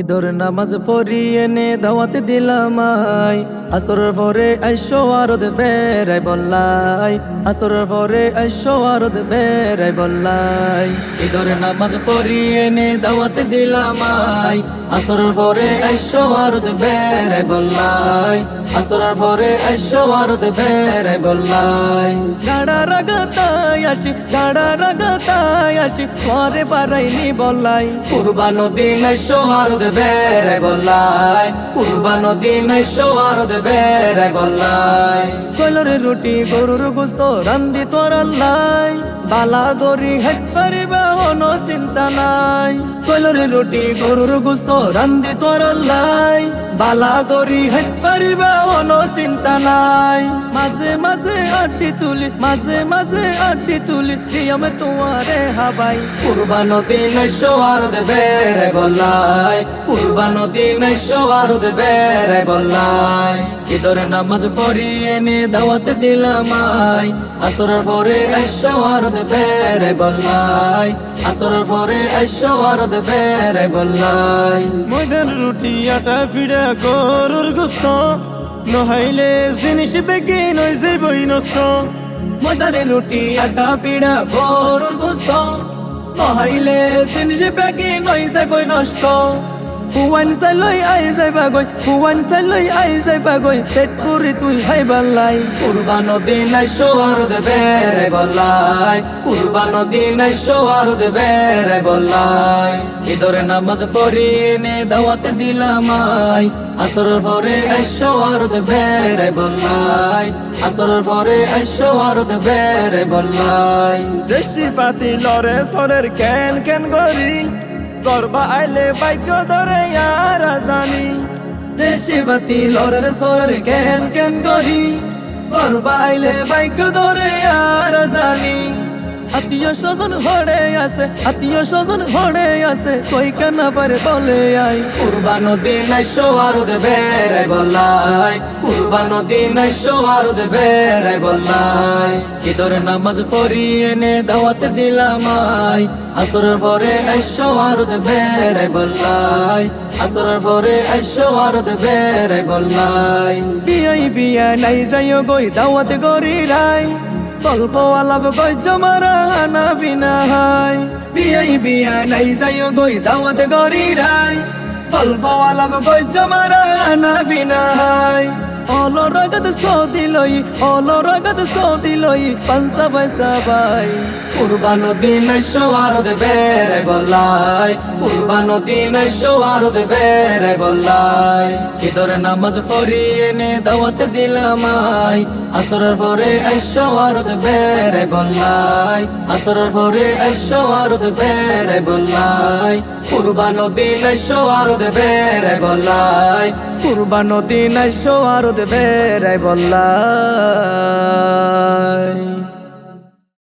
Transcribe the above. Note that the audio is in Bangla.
ঈদর নামাজ পড়িয়ে নে দাওয়াত দিলামাই আসরের পরে আইসো আরদ বেড়াই বললাই। আসরের পরে আইসো আরদ বেড়াই বললাই। ঈদর নামাজ পড়িয়ে নে দাওয়াত দিলামাই আসরের পরে আইসো আরদ বেড়াই বললাই। আসরের পরে আইসো আরদ বেড়াই বললাই। গাড়া রাগাতাই আসি, গাড়া রাগাতাই আসি পরে পারাইনি বললাই। কুরবানো দিন আইসো আরদ বেড়াই বললাই কুরবানো দিন আইসো আরদ বেড়াই বললাই কইলরে রুটি গরুর গোস্ত রান্দি তোর আল্লাই বালা গরি হেট পারিবা অন চিন্তা নাই। কইলরে রুটি গরুর গোস্ত রান্দি তোর আল্লাই বালা গরি হেট পারিবা অন চিন্তা নাই। মাঝে মাঝে আড্ডি তুলি মাঝে মাঝে আড্ডি তুলি দিয়ামে তোমারে হাবাই। কুরবানো দিন সোয়ার দেবে রে বলাই রে বলাই ঈদর নামাজ পড়িয়ে নে দাওয়াত দিলামাই আসরের পরে সোয়ার দেবে রে বলাই আসরের পরে সোয়ার দেবে রে বলাই ময়দান রুটি আটা ফিরা গরুর গোস্ত। নহাইলে জিনিস বেগে নই যাইবই নষ্ট। মদারে রুটি আটা পিড়া গরুর গোস্ত। নহাইলে সিনজে পেকি নই যাইবই নষ্ট। ফুয়ান সাইলই আই যাইবা গই ফুয়ান সাইলই আই যাইবা গই পেট পুরি তুই হাই বালাই কুরবানো দিন আই সোয়ার দেবে রে বলাই কুরবানো দিন আই সোয়ার দেবে রে বলাই ঈদরে নামাজ পড়িয়ে নে দাওয়াত দিলামাই আসরের পরে আই সোয়ার দেবে রে বলাই আসরের পরে আই সোয়ার দেবে রে বলাই দেশি ফাতি লরে সরের কেন কেন গরি গরবা আইলে ভাগ্য ধরে আর জানি দেশি বাতি লরের সর কেন কেন করি। ঘর বাইলে বাইক ধরে আর জানি আত্মীয় স্বজন হড়ে আছে আত্মীয় স্বজন হড়ে আছে কই কেন পারে বলে আই কুরবানো দিন আইসো আর দেবে রে বলাই কুরবানো দিন আইসো আর দেবে রে বলাই ঈদর নামাজ পড়িয়ে নে দাওয়াত দিলামাই আসরের পরে আইসো আর দেবে রে বলাই আসরের পরে আইসো আর দেবে রে বলাই বিয়াই বিয়া নাই যাইও গই দাওয়াত গরি রাই গল্প আলাপ গই জমারা আনা বিনা হাই। বিয়াই বিয়া নাই যাইও গই দাওয়াত গরি রাই। গল্প আলাপ গই জমারা আনা অলো রগত সৌদি লই অলো রগত সৌদি লই পাঁচা কুরবানো দিন সোয়ার দেবে বলাই কুরবানো দিন সোয়ার দেবে বলাই ঈদর নামাজ পড়িয়ে নে দাওয়াত দিলামাই আসরের পরে সোয়ার দেবে রে বলাই আসরের পরে সোয়ার দেবে রে বলাই কুরবানো দিন সোয়ার দেবে রে বলাই কুরবানো দিন সোয়ার দেবে রায় বলাই